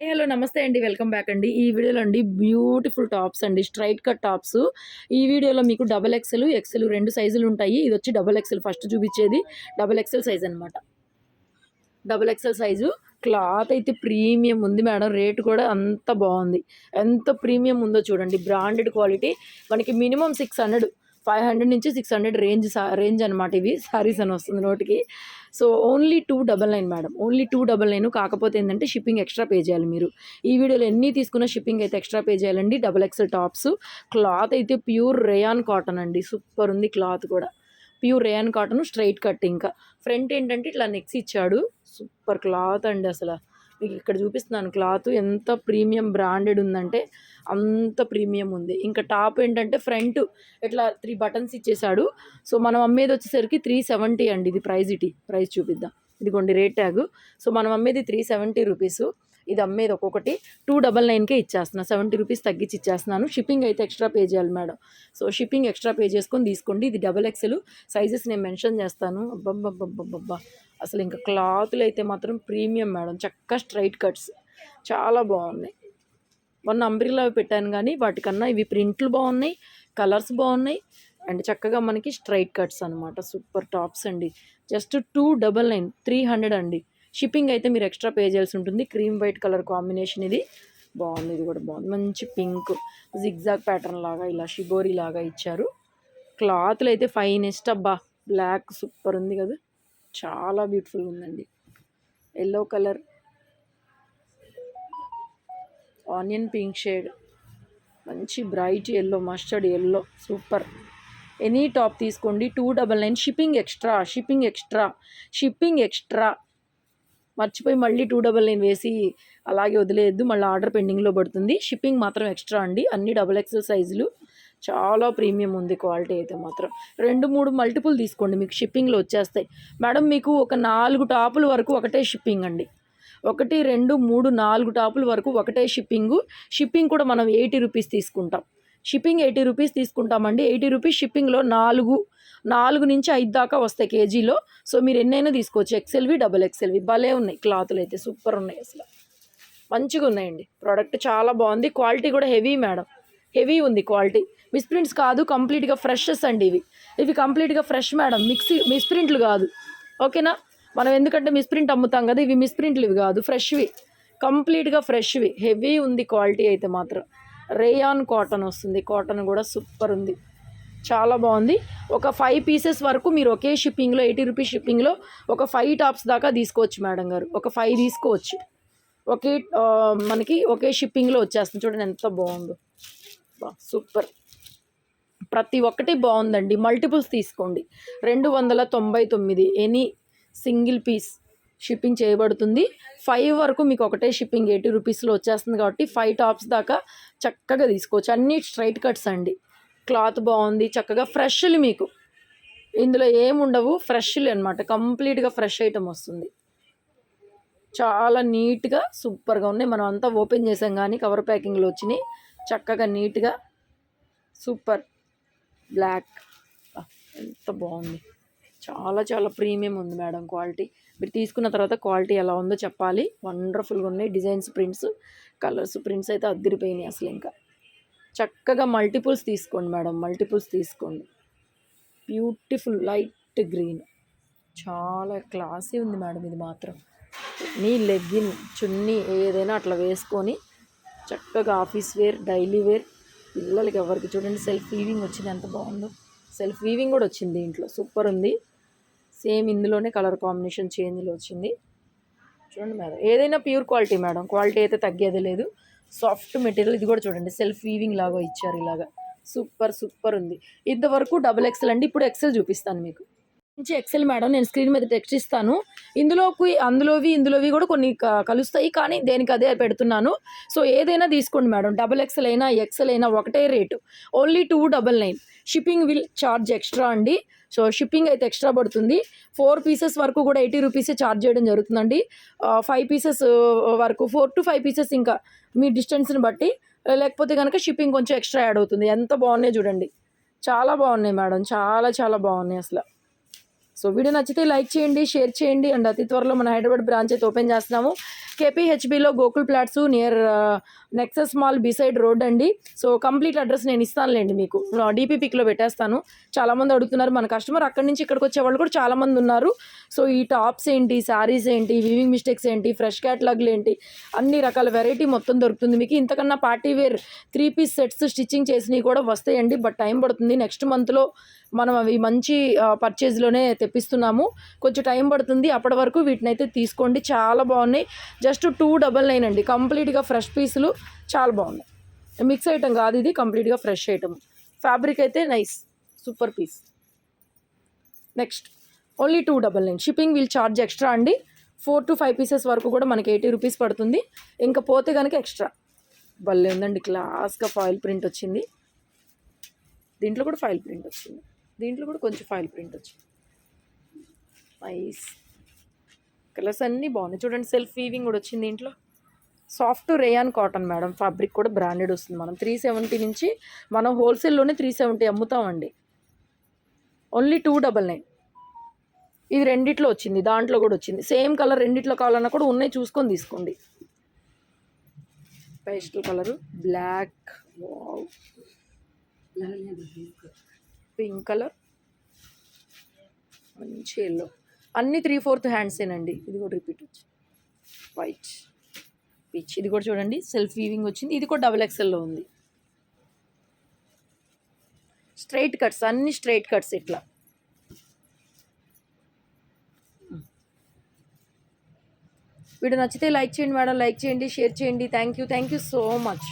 Hello నమస్తే అండి. Welcome back అండి. ఈ వీడియోలో అండి బ్యూటిఫుల్ టాప్స్ అండి. స్ట్రైట్ కట్ టాప్స్ ఈ వీడియోలో మీకు డబల్ ఎక్సెల్ ఎక్సెల్ రెండు సైజులు ఉంటాయి. ఇది వచ్చి డబల్ ఎక్సెల్ ఫస్ట్ చూపించేది. డబల్ ఎక్సెల్ సైజ్ అనమాట డబల్ ఎక్సెల్ సైజు క్లాత్ అయితే ప్రీమియం ఉంది మేడం. రేట్ కూడా అంత బాగుంది. ఎంత ప్రీమియం ఉందో చూడండి. బ్రాండెడ్ క్వాలిటీ మనకి minimum six hundred five hundred నుంచి సిక్స్ హండ్రెడ్ రేంజ్ రేంజ్ అనమాట ఇవి. సారీస్ అని వస్తుంది నోటికి. So only two double nine madam only two double nine కాకపోతే ఏంటంటే షిప్పింగ్ ఎక్స్ట్రా పే చేయాలి మీరు. ఈ వీడియోలో ఎన్ని తీసుకున్న షిప్పింగ్ అయితే ఎక్స్ట్రా పే చేయాలండి. డబల్ ఎక్స్ఎల్ టాప్స్ క్లాత్ అయితే ప్యూర్ రేయాన్ కాటన్ అండి. సూపర్ ఉంది క్లాత్ కూడా. Pure rayon cotton straight cut ఇంకా. ఫ్రంట్ ఏంటంటే ఇట్లా నెక్స్ ఇచ్చాడు. సూపర్ క్లాత్ అండి అసలు. మీకు ఇక్కడ చూపిస్తున్నాను క్లాత్ ఎంత ప్రీమియం బ్రాండెడ్ ఉందంటే అంత ప్రీమియం ఉంది. ఇంకా టాప్ ఏంటంటే ఫ్రంట్ ఇట్లా త్రీ బటన్స్ ఇచ్చేసాడు సో మనం అమ్మేది వచ్చేసరికి త్రీ సెవెంటీ అండి ఇది ప్రైజ్ ఇటీ. ప్రైస్ చూపిద్దాం. ఇదిగోండి రేట్ ట్యాగ్. సో మనం అమ్మేది త్రీ సెవెంటీ రూపీస్ ఇది అమ్మేది ఒక్కొక్కటి. టూ డబల్ నైన్కే ఇచ్చేస్తున్నా. సెవెంటీ రూపీస్ తగ్గించి ఇచ్చేస్తున్నాను. షిప్పింగ్ అయితే ఎక్స్ట్రా పే చేయాలి madam. So shipping extra pay చేసుకొని తీసుకోండి. ఇది డబల్ ఎక్సెల్ సైజెస్ నేను మెన్షన్ చేస్తాను. అబ్బబ్బబ్బబ్బబ్బా అసలు ఇంకా క్లాతులు అయితే మాత్రం ప్రీమియం మేడం. చక్కగా స్ట్రైట్ కట్స్ చాలా బాగున్నాయి. మొన్న అంబ్రిల్లా పెట్టాను కానీ వాటికన్నా ఇవి ప్రింట్లు బాగున్నాయి కలర్స్ బాగున్నాయి అండ్ చక్కగా మనకి స్ట్రైట్ కట్స్ అనమాట సూపర్ టాప్స్ అండి. Just two double nine three hundred అండి. షిప్పింగ్ అయితే మీరు ఎక్స్ట్రా పే చేయాల్సి ఉంటుంది. క్రీమ్ వైట్ కలర్ కాంబినేషన్ ఇది. బాగుంది ఇది కూడా బాగుంది. మంచి పింక్ జిగ్జాగ్ ప్యాటర్న్ లాగా ఇలా షిబోరి లాగా ఇచ్చారు. క్లాత్లు అయితే ఫైనెస్ట్ అబ్బా బ్లాక్ సూపర్ ఉంది కదా. చాలా బ్యూటిఫుల్గా ఉందండి. Yellow colour onion pink shade మంచి bright yellow mustard yellow super any top తీసుకోండి. Two double nine shipping extra shipping extra shipping extra మర్చిపోయి మళ్ళీ టూ డబల్ నైన్ వేసి అలాగే వదిలేయద్దు మళ్ళీ ఆర్డర్ పెండింగ్లో పడుతుంది. షిప్పింగ్ మాత్రం ఎక్స్ట్రా అండి. అన్ని డబల్ ఎక్సెల్ సైజులు చాలా ప్రీమియం ఉంది క్వాలిటీ అయితే మాత్రం. రెండు మూడు మల్టిపుల్ తీసుకోండి మీకు షిప్పింగ్లో వచ్చేస్తాయి. మేడం మీకు ఒక నాలుగు టాపుల వరకు ఒకటే షిప్పింగ్ అండి. ఒకటి రెండు మూడు నాలుగు టాపుల వరకు ఒకటే షిప్పింగు షిప్పింగ్ కూడా మనం ఎయిటీ రూపీస్ తీసుకుంటాం. షిప్పింగ్ ఎయిటీ రూపీస్ తీసుకుంటామండి. ఎయిటీ రూపీస్ షిప్పింగ్లో నాలుగు నాలుగు నుంచి ఐదు దాకా వస్తాయి కేజీలో. సో మీరు ఎన్నైనా తీసుకోవచ్చు. ఎక్సెల్వి డబుల్ ఎక్సెల్వి భలే ఉన్నాయి. క్లాతులు అయితే సూపర్ ఉన్నాయి అసలు. మంచిగా ఉన్నాయండి. ప్రోడక్ట్ చాలా బాగుంది. క్వాలిటీ కూడా హెవీ మేడం. హెవీ ఉంది క్వాలిటీ. మిస్ప్రింట్స్ కాదు కంప్లీట్గా ఫ్రెషెస్ అండి ఇవి. ఇవి కంప్లీట్గా ఫ్రెష్ మేడం. మిక్సీ మిస్ప్రింట్లు కాదు. ఓకేనా? మనం ఎందుకంటే మిస్ప్రింట్ అమ్ముతాం కదా ఇవి మిస్ప్రింట్లు ఇవి కాదు. ఫ్రెష్వి. కంప్లీట్గా ఫ్రెష్వి. హెవీ ఉంది క్వాలిటీ అయితే మాత్రం. రేయాన్ కాటన్ వస్తుంది. కాటన్ కూడా సూపర్ ఉంది. చాలా బాగుంది. ఒక ఫైవ్ పీసెస్ వరకు మీరు ఒకే షిప్పింగ్లో ఎయిటీ రూపీస్ షిప్పింగ్లో ఒక ఫైవ్ టాప్స్ దాకా తీసుకోవచ్చు మేడం గారు. ఒక ఫైవ్ తీసుకోవచ్చు. ఒకే మనకి ఒకే షిప్పింగ్లో వచ్చేస్తుంది. చూడండి ఎంత బాగుందో. బా సూపర్. ప్రతి ఒక్కటి బాగుందండి. మల్టిపుల్స్ తీసుకోండి. రెండు వందల తొంభై తొమ్మిది. ఎనీ సింగిల్ పీస్ షిప్పింగ్ చేయబడుతుంది. ఫైవ్ వరకు మీకు ఒకటే షిప్పింగ్ ఎయిటీ రూపీస్లో వచ్చేస్తుంది కాబట్టి ఫైవ్ టాప్స్ దాకా చక్కగా తీసుకోవచ్చు. అన్నీ స్ట్రైట్ కట్స్ అండి. క్లాత్ బాగుంది చక్కగా ఫ్రెష్లు మీకు. ఇందులో ఏముండవు ఫ్రెష్లు అనమాట కంప్లీట్గా ఫ్రెష్ ఐటమ్ వస్తుంది. చాలా నీట్గా సూపర్గా ఉన్నాయి. మనం అంతా ఓపెన్ చేసాం కానీ కవర్ ప్యాకింగ్లో వచ్చినాయి. చక్కగా నీట్గా సూపర్. బ్లాక్. ఎంత బాగుంది. చాలా చాలా ప్రీమియం ఉంది మేడం క్వాలిటీ. మీరు తీసుకున్న తర్వాత క్వాలిటీ ఎలా ఉందో చెప్పాలి. వండర్ఫుల్గా ఉన్నాయి డిజైన్స్ ప్రింట్స్ కలర్స్ ప్రింట్స్ అయితే అద్దరిపోయినాయి అసలు ఇంకా. చక్కగా మల్టిపుల్స్ తీసుకోండి మేడం మల్టిపుల్స్ తీసుకోండి. Beautiful light green. చాలా క్లాసీ ఉంది మేడం ఇది మాత్రం. నీ లెగ్గిన్ చున్నీ ఏదైనా అట్లా వేసుకొని చక్కగా ఆఫీస్ వేర్ డైలీ వేర్ పిల్లలకి ఎవరికి చూడండి సెల్ఫ్ ఫీలింగ్ వచ్చింది ఎంత బాగుందో. సెల్ఫ్ వీవింగ్ కూడా వచ్చింది దీంట్లో సూపర్ ఉంది. సేమ్ ఇందులోనే కలర్ కాంబినేషన్ చేంజ్లో వచ్చింది. చూడండి మేడం ఏదైనా ప్యూర్ క్వాలిటీ మేడం. క్వాలిటీ అయితే తగ్గేది లేదు. సాఫ్ట్ మెటీరియల్ ఇది కూడా చూడండి. సెల్ఫ్ వీవింగ్ లాగా ఇచ్చారు ఇలాగా. సూపర్ సూపర్ ఉంది. ఇంతవరకు డబుల్ ఎక్సెల్ అండి. ఇప్పుడు ఎక్సెల్ చూపిస్తాను మీకు. నుంచి ఎక్సెల్ మేడం నేను స్క్రీన్ మీద టెక్స్ట్ ఇస్తాను. ఇందులోకి అందులోవి ఇందులోవి కూడా కొన్ని కలుస్తాయి. కానీ దేనికి అదే పెడుతున్నాను. సో ఏదైనా తీసుకోండి మేడం. డబల్ ఎక్సెల్ అయినా ఎక్సెల్ అయినా ఒకటే rate only two double nine shipping will charge extra అండి. సో షిప్పింగ్ అయితే ఎక్స్ట్రా పడుతుంది. ఫోర్ పీసెస్ వరకు కూడా ఎయిటీ రూపీసే ఛార్జ్ చేయడం జరుగుతుందండి. ఫైవ్ పీసెస్ వరకు ఫోర్ టు ఫైవ్ పీసెస్ ఇంకా మీ డిస్టెన్స్ని బట్టి. లేకపోతే కనుక షిప్పింగ్ కొంచెం ఎక్స్ట్రా యాడ్ అవుతుంది. ఎంత బాగున్నాయి చూడండి. చాలా బాగున్నాయి మేడం. చాలా చాలా బాగున్నాయి అసలు. సో వీడియో నచ్చితే లైక్ చేయండి షేర్ చేయండి. అండ్ అతి త్వరలో మన హైదరాబాద్ బ్రాంచ్ అయితే ఓపెన్ చేస్తున్నాము. కేపీహెచ్బిలో Gokul plots near Nexus mall beside road అండి. సో కంప్లీట్ అడ్రస్ నేను ఇస్తానులేండి మీకు. డీపీ పిక్లో పెట్టేస్తాను. చాలామంది అడుగుతున్నారు మన కస్టమర్ అక్కడి నుంచి ఇక్కడికి వచ్చే వాళ్ళు కూడా చాలామంది ఉన్నారు. సో ఈ టాప్స్ ఏంటి శారీస్ ఏంటి వివింగ్ మిస్టేక్స్ ఏంటి ఫ్రెష్ క్యాట్లాగ్లు ఏంటి అన్ని రకాల వెరైటీ మొత్తం దొరుకుతుంది మీకు. ఇంతకన్నా party wear three piece sets stitching చేసినవి కూడా వస్తాయండి. బట్ టైం పడుతుంది. నెక్స్ట్ మంత్లో మనం అవి మంచి పర్చేజ్లోనే తెప్పిస్తున్నాము. కొంచెం టైం పడుతుంది. అప్పటి వరకు వీటిని అయితే తీసుకోండి. చాలా బాగున్నాయి. జస్ట్ టూ డబల్ నైన్ అండి. కంప్లీట్గా ఫ్రెష్ పీసులు. చాలా బాగున్నాయి. మిక్స్ ఐటమ్ కాదు ఇది. కంప్లీట్గా ఫ్రెష్ ఐటమ్ ఫ్యాబ్రిక్ అయితే nice. Super piece. Next. Only two double nine. Shipping will charge extra అండి. ఫోర్ టు ఫైవ్ పీసెస్ వరకు కూడా మనకి ఎయిటీ రూపీస్ పడుతుంది. ఇంకా పోతే కనుక ఎక్స్ట్రా. భలే ఉందండి. క్లాస్గా ఫాయిల్ ప్రింట్ వచ్చింది. దీంట్లో కూడా ఫైల్ ప్రింట్ వచ్చింది. దీంట్లో కూడా కొంచెం ఫైల్ ప్రింట్ వచ్చింది. నైస్ కలర్స్ అన్నీ బాగున్నాయి. చూడండి సెల్ఫ్ వీవింగ్ కూడా వచ్చింది దీంట్లో soft rayon cotton madam fabric కూడా బ్రాండెడ్ వస్తుంది. మనం త్రీ సెవెంటీ నుంచి మనం హోల్సేల్లోనే త్రీ సెవెంటీ అమ్ముతామండి. ఓన్లీ టూ డబల్ నైన్ ఇది రెండిట్లో వచ్చింది. దాంట్లో కూడా వచ్చింది. సేమ్ కలర్ రెండిట్లో కావాలన్నా కూడా ఉన్నాయి. చూసుకొని తీసుకోండి. Pastel colour black wow pink colour మంచి ఎల్లో అన్ని త్రీ ఫోర్త్ హ్యాండ్సేనండి ఇది కూడా రిపీట్ వచ్చింది వైట్ పిచ్ ఇది కూడా చూడండి. సెల్ఫ్ వీవింగ్ వచ్చింది. ఇది కూడా డబుల్ ఎక్స్ఎల్లో ఉంది. స్ట్రైట్ కట్స్ అన్ని స్ట్రైట్ కట్స్ ఇట్లా. వీడియో నచ్చితే లైక్ చేయండి మేడం. లైక్ చేయండి షేర్ చేయండి. Thank you thank you so much